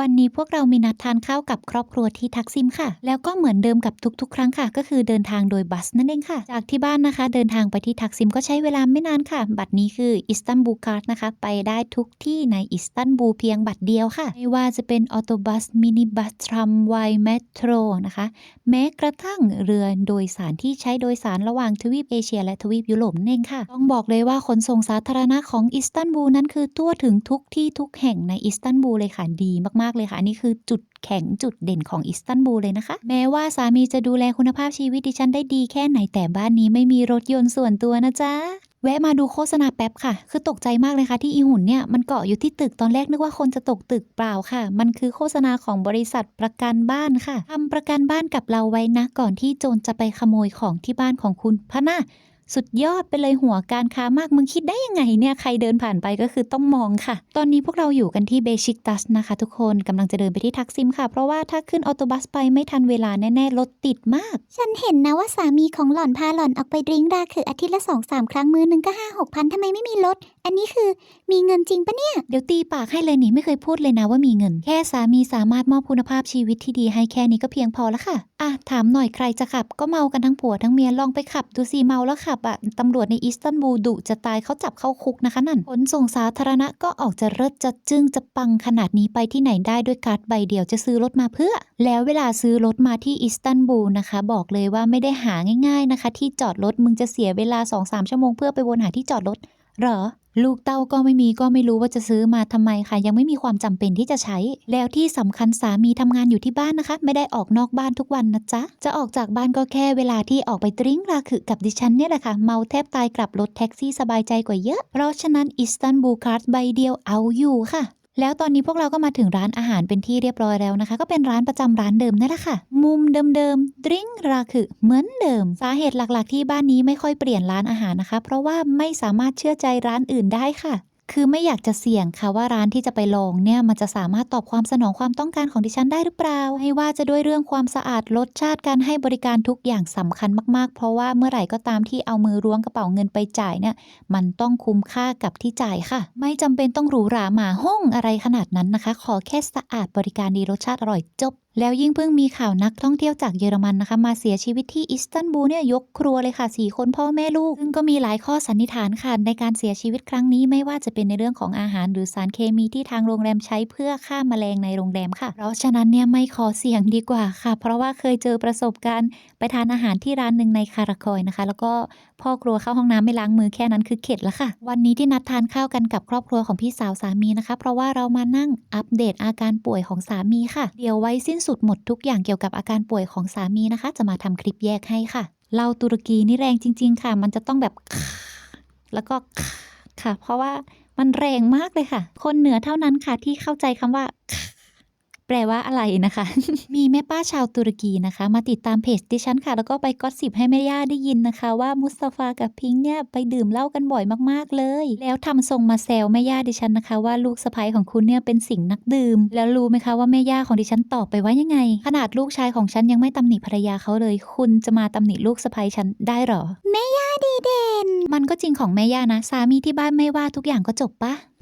วันนี้พวกเรามีนัดทานข้าวกับครอบครัวที่ทักซิมค่ะ แล้วก็เหมือนเดิมกับทุกๆ ครั้งค่ะ ก็คือเดินทางโดยบัสนั่นเองค่ะ จากที่บ้านนะคะ เดินทางไปที่ทักซิมก็ใช้เวลาไม่นานค่ะ บัตรนี้คืออิสตันบูลการ์ดนะคะ ไปได้ทุกที่ในอิสตันบูลเพียงบัตรเดียวค่ะ ไม่ว่าจะเป็นออโตบัส มินิบัส ทรัมไวเมโทรนะคะ แม้กระทั่งเรือโดยสารที่ใช้โดยสารระหว่างทวีปเอเชีย และทวีปยุโรปนั่นเองค่ะ ต้องบอกเลยว่าขนส่งสาธารณะของอิสตันบูลนั้นคือทั่วถึงทุกที่ทุกแห่งในอิสตันบูลเลยค่ะดีมากๆมากเลยค่ะนนี้คือจุดแข็งจุดเด่นของอิสตันบูลเลยนะคะ แม้ว่าสามีจะดูแลคุณภาพชีวิตดิฉันได้ดีแค่ไหนแต่บ้านนี้ไม่มีรถยนต์ส่วนตัวนะจ๊ะแวะมาดูโฆษณาแป๊บค่ะ คือตกใจมากเลยค่ะที่อีหุ่นเนี่ยมันเกาะอยู่ที่ตึกตอนแรกนึกว่าคนจะตกตึกเปล่าค่ะ มันคือโฆษณาของบริษัทประกันบ้านค่ะทำประกันบ้านกับเราไว้นะ ก่อนที่โจรจะไปขโมยของที่บ้านของคุณพะนะ สุดยอดไปเลยหัวการค้ามากมึงคิดได้ยังไงเนี่ยใครเดินผ่านไปก็คือต้องมองค่ะ ตอนนี้พวกเราอยู่กันที่เบชิกตัสนะคะทุกคนกำลังจะเดินไปที่ทักซิมค่ะ เพราะว่าถ้าขึ้นออโตบัสไปไม่ทันเวลาแน่ๆรถติดมาก ฉันเห็นนะว่าสามีของหล่อนพาหล่อนออกไปดริ้งราคืออาทิตย์ละสองสามครั้งมือหนึ่งก็ห้าหกพันทำไมไม่มีรถ อันนี้คือมีเงินจริงปะเนี่ย เดี๋ยวตีปากให้เลยนี่ไม่เคยพูดเลยนะว่ามีเงิน แค่สามีสามารถมอบคุณภาพชีวิตที่ดีให้แค่นี้ก็เพียงพอแล้วค่ะอะถามหน่อยใครจะขับ ก็เมากันทั้งผัวทั้งเมียลองไปขับดูสิเมาแล้วขับอะตำรวจในอิสตันบูลดุจะตายเขาจับเข้าคุกนะคะนั่นขนส่งสาธารณะก็ออกจะเลิศจะจึ้งจะปังขนาดนี้ไปที่ไหนได้ด้วยการ์ดใบเดียวจะซื้อรถมาเพื่อ แล้วเวลาซื้อรถมาที่อิสตันบูลนะคะ บอกเลยว่าไม่ได้หาง่าย ๆนะคะ ที่จอดรถมึงจะเสียเวลา 2-3 ชั่วโมงเพื่อไปวนหาที่จอดรถ เหรอ ลูกเต้าก็ไม่มีก็ไม่รู้ว่าจะซื้อมาทำไมค่ะ ยังไม่มีความจำเป็นที่จะใช้ แล้วที่สำคัญสามีทำงานอยู่ที่บ้านนะคะ ไม่ได้ออกนอกบ้านทุกวันนะจ๊ะ จะออกจากบ้านก็แค่เวลาที่ออกไปดริ้งราคือกับดิฉันเนี่ยแหละค่ะ เมาแทบตายกลับรถแท็กซี่สบายใจกว่าเยอะ เพราะฉะนั้นอิสตันบูลคาร์ดใบเดียวเอาอยู่ค่ะ แล้วตอนนี้พวกเราก็มาถึงร้านอาหารเป็นที่เรียบร้อยแล้วนะคะ ก็เป็นร้านประจำร้านเดิมนั่นแหละค่ะ มุมเดิมๆดริ้งราคือเหมือนเดิม สาเหตุหลักๆ ที่บ้านนี้ไม่ค่อยเปลี่ยนร้านอาหารนะคะ เพราะว่าไม่สามารถเชื่อใจร้านอื่นได้ค่ะ คือไม่อยากจะเสี่ยงค่ะว่าร้านที่จะไปลองเนี่ยมันจะสามารถตอบความสนองความต้องการของดิฉันได้หรือเปล่าไม่ว่าจะด้วยเรื่องความสะอาดรสชาติการให้บริการทุกอย่างสำคัญมากๆ เพราะว่าเมื่อไหร่ก็ตามที่เอามือล้วงกระเป๋าเงินไปจ่ายเนี่ยมันต้องคุ้มค่ากับที่จ่ายค่ะ ไม่จำเป็นต้องหรูหราหมาห้องอะไรขนาดนั้นนะคะ ขอแค่สะอาดบริการดีรสชาติอร่อยจบ แล้วยิ่งเพิ่งมีข่าวนักท่องเที่ยวจากเยอรมันนะคะ มาเสียชีวิตที่อิสตันบูลเนี่ยยกครัวเลยค่ะสี่คนพ่อแม่ลูก ซึ่งก็มีหลายข้อสันนิษฐานค่ะ ในการเสียชีวิตครั้งนี้ไม่ว่าจะเป็นในเรื่องของอาหารหรือสารเคมีที่ทางโรงแรมใช้เพื่อฆ่าแมลงในโรงแรมค่ะ เพราะฉะนั้นเนี่ยไม่ขอเสี่ยงดีกว่าค่ะ เพราะว่าเคยเจอประสบการณ์ ไปทานอาหารที่ร้านหนึ่งในคาราคอยนะคะ แล้วก็พ่อครัวเข้าห้องน้ำไม่ล้างมือแค่นั้นคือเข็ดแล้วค่ะ วันนี้ที่นัดทานข้าวกันกับครอบครัวของพี่สาวสามีนะคะ เพราะว่าเรามานั่งอัปเดตอาการป่วยของสามีค่ะ เดี๋ยวไว้สิ้นสุดหมดทุกอย่างเกี่ยวกับอาการป่วยของสามีนะคะ จะมาทำคลิปแยกให้ค่ะเหล้าตุรกีนี่แรงจริง ๆ ค่ะ มันจะต้องแบบแล้วก็ค่ะ เพราะว่ามันแรงมากเลยค่ะ คนเหนือเท่านั้นค่ะที่เข้าใจคำว่า แปลว่าอะไรนะคะ มีแม่ป้าชาวตุรกีนะคะ มาติดตามเพจดิฉันค่ะ แล้วก็ไปก็อตสิบให้แม่ย่าได้ยินนะคะ ว่ามุสตาฟากับพิงค์เนี่ยไปดื่มเหล้ากันบ่อยมากๆเลย แล้วทำทรงมาแซวแม่ย่าดิฉันนะคะ ว่าลูกสะใภ้ของคุณเนี่ยเป็นสิ่งนักดื่ม แล้วรู้ไหมคะว่าแม่ย่าของดิฉันตอบไปว่ายังไง ขนาดลูกชายของฉันยังไม่ตำหนิภรรยาเขาเลย คุณจะมาตำหนิลูกสะใภ้ฉันได้เหรอดีเด่นมันก็จริงของแม่ย่านะ สามีที่บ้านไม่ว่าทุกอย่างก็จบปะ